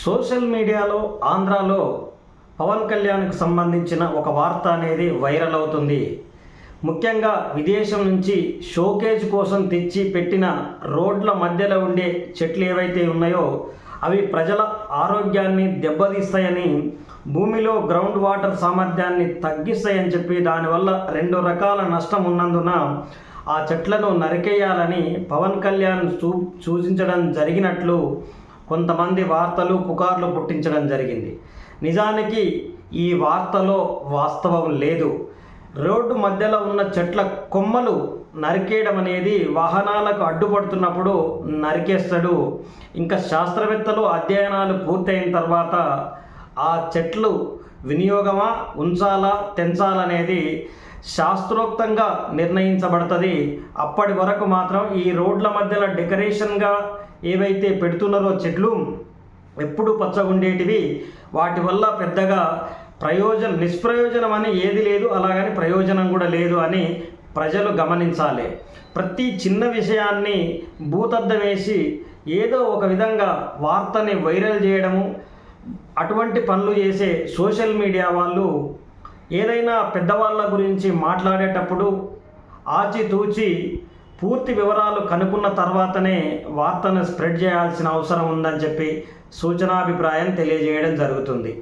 Social మీడియాలో ఆంధ్రాలో పవన్ కళ్యాణ్కు సంబంధించిన ఒక వార్త అనేది వైరల్ అవుతుంది. ముఖ్యంగా విదేశం నుంచి షోకేజ్ కోసం తెచ్చి పెట్టిన రోడ్ల మధ్యలో ఉండే చెట్లు ఏవైతే ఉన్నాయో అవి ప్రజల ఆరోగ్యాన్ని దెబ్బతీస్తాయని భూమిలో గ్రౌండ్ వాటర్ సామర్థ్యాన్ని తగ్గిస్తాయని చెప్పి దానివల్ల రెండు రకాల నష్టం ఉన్నందున ఆ చెట్లను నరికేయాలని పవన్ కళ్యాణ్ సూ సూచించడం జరిగినట్లు కొంతమంది వార్తలు పుకార్లు పుట్టించడం జరిగింది. నిజానికి ఈ వార్తలో వాస్తవం లేదు. రోడ్డు మధ్యలో ఉన్న చెట్ల కొమ్మలు నరికేయడం అనేది వాహనాలకు అడ్డుపడుతున్నప్పుడు నరికేస్తాడు. ఇంకా శాస్త్రవేత్తలు అధ్యయనాలు పూర్తయిన తర్వాత ఆ చెట్లు వినియోగమా ఉంచాలా తెంచాలనేది శాస్త్రోక్తంగా నిర్ణయించబడుతుంది. అప్పటి వరకు మాత్రం ఈ రోడ్ల మధ్యలో డెకరేషన్గా ఏవైతే పెడుతున్నారో చెట్లు ఎప్పుడు పచ్చగుండేటివి వాటి వల్ల పెద్దగా ప్రయోజనం నిష్ప్రయోజనం అని ఏది లేదు అలాగని ప్రయోజనం కూడా లేదు అని ప్రజలు గమనించాలి. ప్రతి చిన్న విషయాన్ని భూతద్దం వేసి ఏదో ఒక విధంగా వార్తని వైరల్ చేయడము అటువంటి పనులు చేసే సోషల్ మీడియా వాళ్ళు ఏదైనా పెద్దవాళ్ళ గురించి మాట్లాడేటప్పుడు ఆచితూచి పూర్తి వివరాలు కనుక్కున్న తర్వాతనే వార్తను స్ప్రెడ్ చేయాల్సిన అవసరం ఉందని చెప్పి సూచనాభిప్రాయం తెలియజేయడం జరుగుతుంది.